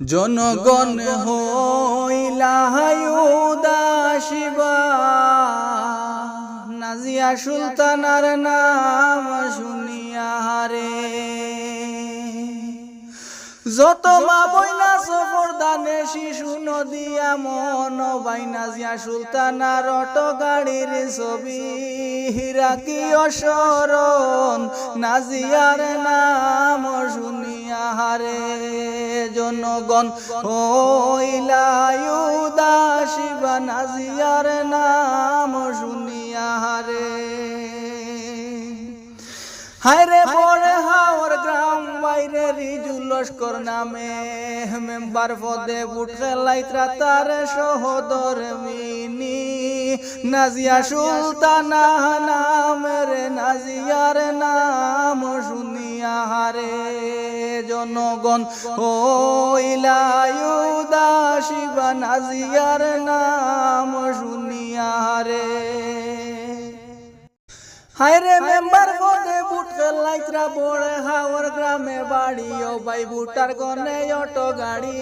জনগণ হইলাহায়ুদাসিবা নাজিয়া সুলতানার নাম শুনিয়া রে যত মা বইনা সফর দানে শিশু নদিয়া মন বাইনা জিয়া সুলতানার অটো গাড়ির ছবি রাখি অসরণ। নাজিয়ার নাম শুনিয়া হারে জনগণ হইলায়ুদাসিবা নাজিয়ার নাম শুনিয়া হারে। হায়রে বড়ে হাওর গ্রাম, বাইরে রিজু লস্কর নামে। মেম্বার পদে বুট খেলাইত্রা তার সহদর মিনি। নাজিয়া সুলতানা নামের নাজিয়ার নাম শুনিয়া হারে। জনগণ হইলায়ুদাসিবা নাজিয়ার নাম শুনিয়া হারে হায়রে মেম্বার পদে বুট লাইত্রা বড় হাওর গ্রামে বাড়ি ও বাই বুটার গনে অটো গাড়ি।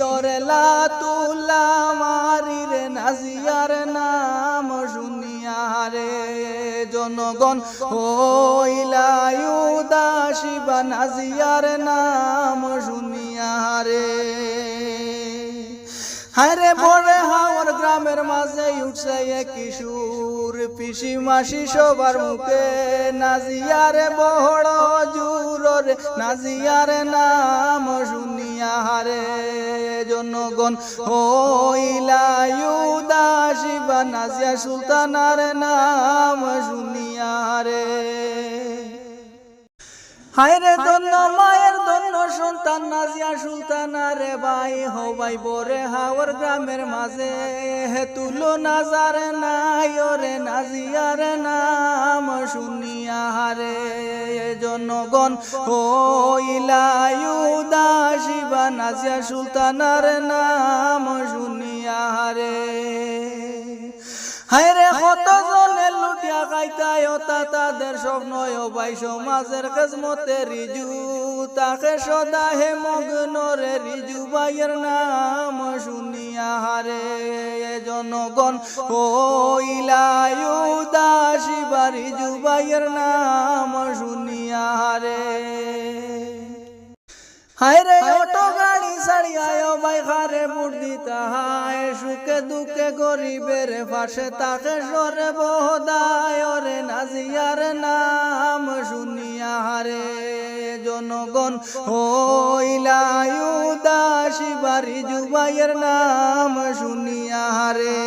দরেলা তুলা মারি রে নাজিয়ার নাম শুনিয়া রে। জনগণ হইলায়ুদাসিবা নাজিয়ার নাম শুনিয়া রে হায়রে বড়ে হাওয়ার গ্রামের মাঝে উঠছে এক কিশোর পিসি মাসি সবার মুখে নাজিয়ারে বড় জুরর, নাজিয়ার নাম শুনিয়া হারে। জনগণ হইলায়ুদাসিবা নাজিয়া সুলতানার নাম শুনিয়া রে। হায়রে দন্য মায়ের দন্য সন্তান নাজিয়া সুলতানা রে ভাই হবাই বরে হাওর গ্রামের মাঝে। হে তুলো নাজার নাই ওরে নাজিয়ার নাম শুনিয়া হারে জনগণ হইলায়ুদাসিবা নাজিয়া সুলতানার নাম শুনিয়া হারে হায়রে কত জনে লুটিয়া খাইতায় তা তাদের স্বপ্ন ভাই সমাজের খেজমতে রিজু। তাকে সদা হে মগ্নরে রিজু ভাইয়ের নাম শুনিয়া হারে জনগণ হইলায়ুদাসিবা রিজু ভাইয়ের নাম শুনিয়া হারে। হায়রে অটো গাড়ি সারিয়ায় ভাই খারে বুট দিতা হায়। সুখে দুঃখে গরিবের পাশে তাকে সরে বহদায়। ওরে নাজিয়ার নাম শুনিয়া হারে জনগণ হইলায়ুদাসি বাড়ি জুবাইয়ের নাম শুনিয়া হারে।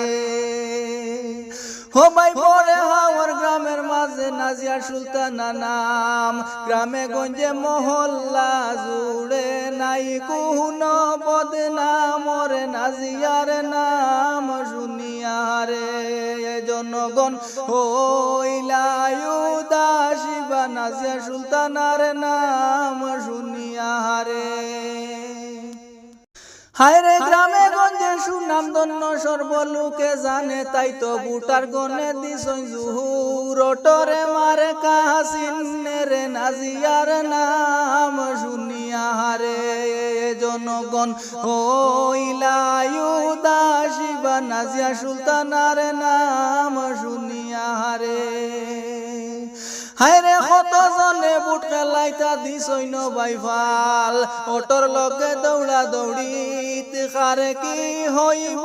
হো ভাই পরে হাওয়ার গ্রামের মাঝে নাজিয়া সুলতানা নাম। গ্রামে গঞ্জে মহল্লা জুড়ে নাই কুহন ওরে নাজিয়ার নাম শুনিয়া রে। জনগণ নাজিয়া সুলতানার নাম শুনিয়া রে। হায়রে গ্রামে গঞ্জে সুনাম ধন্য সর্বলোকে জানে, তাই তো বুটার গনে দিছই জুহুর ওটরে মারে কাহাসিনে নাজিয়ার নাম শুনিয়া হারে জনগণ। হইলায়ুদাসিবা নাজিয়া সুলতানার নাম শুনিয়া হারে। হায়রে কত জনে বুট খেলাইতা দিছইন বাইফাল? অটর লগে দৌড়া দৌড়িত খারে কি হইব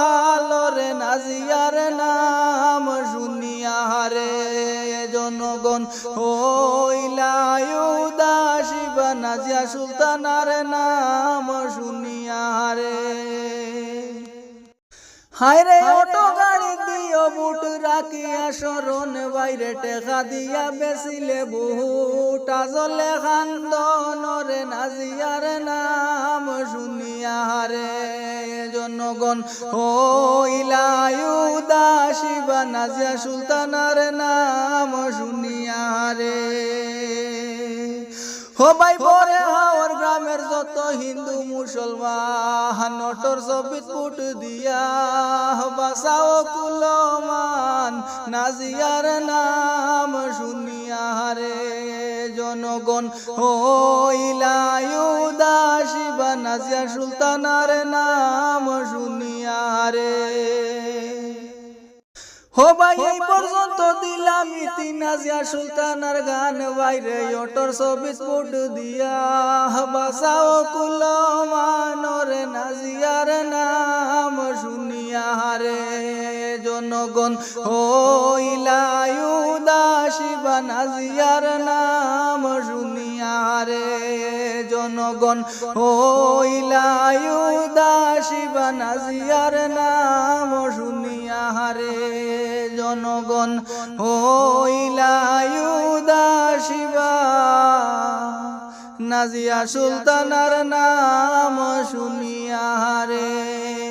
হালরে নাজিয়ার নাম শুনিয়া, হারে জনগণ হইলায়ুদাসিবা নাজিয়া সুলতানার নাম শুনিয়া, হারে হায়রে অটো গাড়ি দিও বুট রাখিয়া শরণ বাইরে টেকা দিয়া বেচিলে বুট। আজলে খান্দনরে নাজিয়ার নাম শুনিয়া হারে জনগণ। হইলায়ুদাসিবা নাজিয়া সুলতানার নাম শুনিয়া হারে। ভাই পরে হাওর গ্রামের যত হিন্দু মুসলমান, নটর সবিত দিয়া বাসাও কুলমান, নাজিয়ার নাম শুনিয়া রে জনগণ। হইলায়ুদাসিবা নাজিয়া সুলতানার নাম শুনিয়া রে হো ভাই, এই পর্যন্ত দিলাম ইতি নাজিয়া সুলতানার গান। বাইরে অটোর চব্বিশ ফুট দিয়া। বাসাও কুল মানর নাজিয়ার নাম শুনিয়া রে জনগণ। হইলায়ু দাসিবা নাজিয়ার নাম শুনিয়া রে জনগণ হইলায়ু দাসিবা নাজিয়ার নাম শুনিয়া হারে জনগণ হইলায়ু দাসিবা নাজিয়া সুলতানার নাম শুনিয়া রে